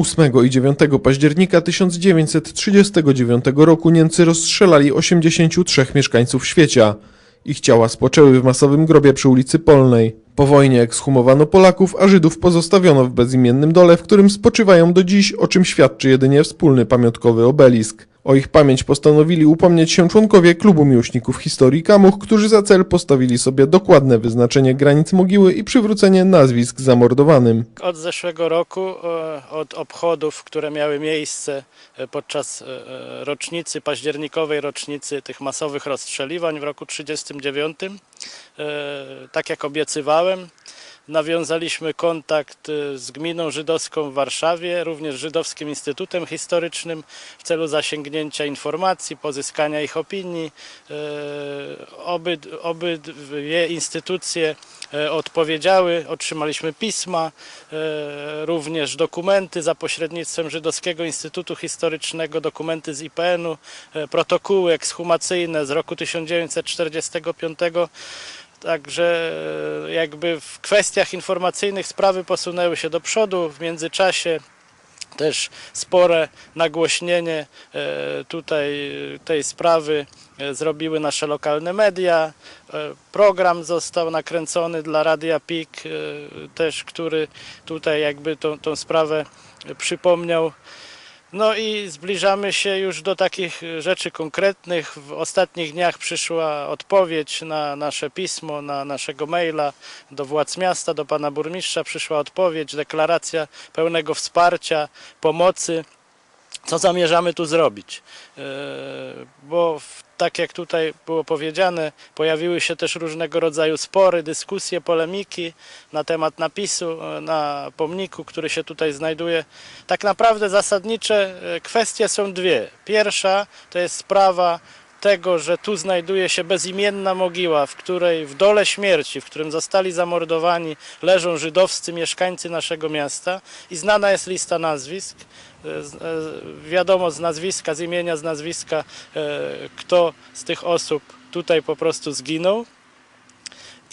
8 i 9 października 1939 roku Niemcy rozstrzelali 83 mieszkańców świecia. Ich ciała spoczęły w masowym grobie przy ulicy Polnej. Po wojnie ekshumowano Polaków, a Żydów pozostawiono w bezimiennym dole, w którym spoczywają do dziś, o czym świadczy jedynie wspólny pamiątkowy obelisk. O ich pamięć postanowili upomnieć się członkowie Klubu Miłośników Historii Kamuch, którzy za cel postawili sobie dokładne wyznaczenie granic mogiły i przywrócenie nazwisk zamordowanym. Od zeszłego roku, e, od obchodów, które miały miejsce e, podczas e, rocznicy, październikowej rocznicy tych masowych rozstrzeliwań w roku 1939, tak jak obiecywałem, nawiązaliśmy kontakt e, z gminą żydowską w Warszawie, również Żydowskim Instytutem Historycznym w celu zasięgnięcia informacji, pozyskania ich opinii. E, Obyd, obydwie instytucje e, odpowiedziały, otrzymaliśmy pisma, również dokumenty za pośrednictwem Żydowskiego Instytutu Historycznego, dokumenty z IPN-u, protokoły ekshumacyjne z roku 1945. Także e, jakby w kwestiach informacyjnych sprawy posunęły się do przodu. W międzyczasie też spore nagłośnienie e, tutaj tej sprawy e, zrobiły nasze lokalne media. E, Program został nakręcony dla Radia PIK, e, też który tutaj jakby tą, tą sprawę przypomniał. No i zbliżamy się już do takich rzeczy konkretnych. W ostatnich dniach przyszła odpowiedź na nasze pismo, na naszego maila do władz miasta, do pana burmistrza. Przyszła odpowiedź, deklaracja pełnego wsparcia, pomocy. Co zamierzamy tu zrobić? E, Bo tak jak tutaj było powiedziane, pojawiły się też różnego rodzaju spory, dyskusje, polemiki na temat napisu e, na pomniku, który się tutaj znajduje. Tak naprawdę zasadnicze e, kwestie są dwie. Pierwsza to jest sprawa tego, że tu znajduje się bezimienna mogiła, w której w dole śmierci, w którym zostali zamordowani, leżą żydowscy mieszkańcy naszego miasta i znana jest lista nazwisk. E, e, Wiadomo z nazwiska, z imienia, z nazwiska, e, kto z tych osób tutaj po prostu zginął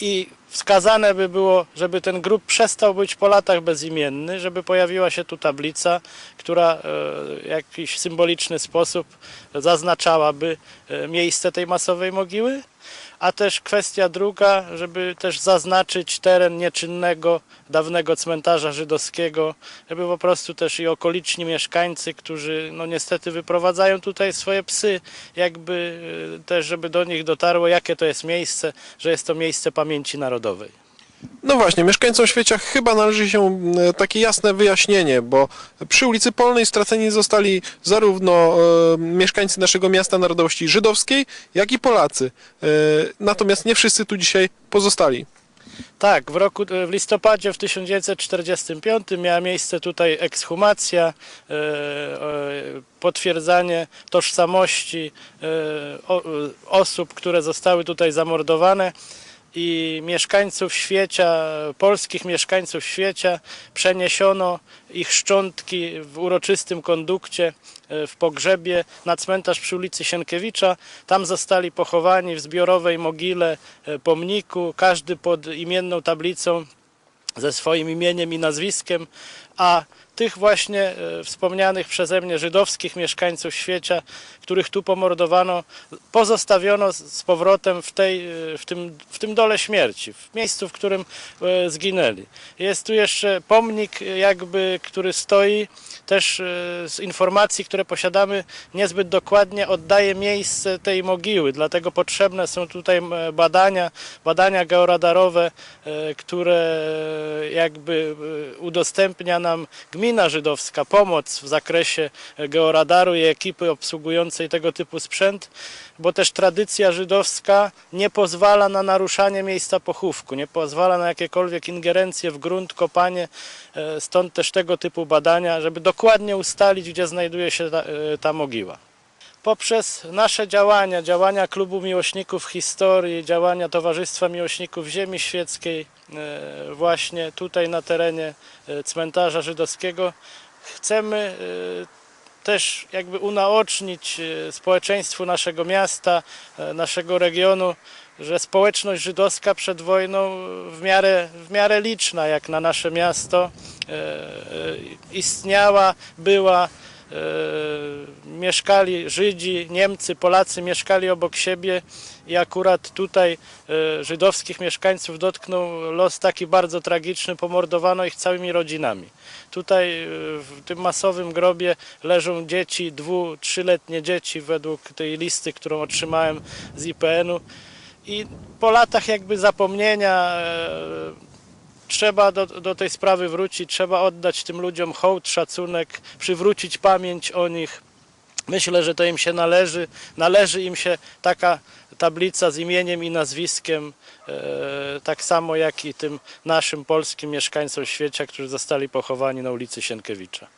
i wskazane by było, żeby ten grób przestał być po latach bezimienny, żeby pojawiła się tu tablica, która e, w jakiś symboliczny sposób zaznaczałaby e, miejsce tej masowej mogiły, a też kwestia druga, żeby też zaznaczyć teren nieczynnego dawnego cmentarza żydowskiego, żeby po prostu też i okoliczni mieszkańcy, którzy no niestety wyprowadzają tutaj swoje psy, jakby e, też żeby do nich dotarło, jakie to jest miejsce, że jest to miejsce pamięci narodowej. No właśnie, mieszkańcom świecia chyba należy się e, takie jasne wyjaśnienie, bo przy ulicy Polnej straceni zostali zarówno e, mieszkańcy naszego miasta narodowości żydowskiej, jak i Polacy. E, natomiast nie wszyscy tu dzisiaj pozostali. Tak, w roku w listopadzie w 1945 miała miejsce tutaj ekshumacja, e, e, potwierdzanie tożsamości e, o, e, osób, które zostały tutaj zamordowane i mieszkańców świecia, polskich mieszkańców świecia przeniesiono ich szczątki w uroczystym kondukcie e, w pogrzebie na cmentarz przy ulicy Sienkiewicza. Tam zostali pochowani w zbiorowej mogile e, pomniku, każdy pod imienną tablicą ze swoim imieniem i nazwiskiem, a tych właśnie e, wspomnianych przeze mnie żydowskich mieszkańców świecia, których tu pomordowano, pozostawiono z- powrotem w, tej, e, w, tym, w tym dole śmierci, w miejscu, w którym e, zginęli. Jest tu jeszcze pomnik, jakby, który stoi, też z informacji, które posiadamy, niezbyt dokładnie oddaje miejsce tej mogiły, dlatego potrzebne są tutaj badania, badania georadarowe, które jakby udostępnia nam gmina żydowska, pomoc w zakresie georadaru i ekipy obsługującej tego typu sprzęt, bo też tradycja żydowska nie pozwala na naruszanie miejsca pochówku, nie pozwala na jakiekolwiek ingerencje w grunt, kopanie, e, stąd też tego typu badania, żeby dokładnie ustalić, gdzie znajduje się ta, e, ta mogiła poprzez nasze działania, działania Klubu Miłośników Historii, działania Towarzystwa Miłośników Ziemi Świeckiej, e, właśnie tutaj na terenie e, cmentarza żydowskiego, chcemy e, też jakby unaocznić społeczeństwu naszego miasta, naszego regionu, że społeczność żydowska przed wojną w miarę, w miarę liczna jak na nasze miasto istniała, była. E, mieszkali Żydzi, Niemcy, Polacy mieszkali obok siebie i akurat tutaj e, żydowskich mieszkańców dotknął los taki bardzo tragiczny, pomordowano ich całymi rodzinami. Tutaj e, w tym masowym grobie leżą dzieci, dwu, trzyletnie dzieci według tej listy, którą otrzymałem z IPN-u i po latach jakby zapomnienia trzeba do, do tej sprawy wrócić, trzeba oddać tym ludziom hołd, szacunek, przywrócić pamięć o nich. Myślę, że to im się należy. Należy im się taka tablica z imieniem i nazwiskiem, e, tak samo jak i tym naszym polskim mieszkańcom świecie, którzy zostali pochowani na ulicy Sienkiewicza.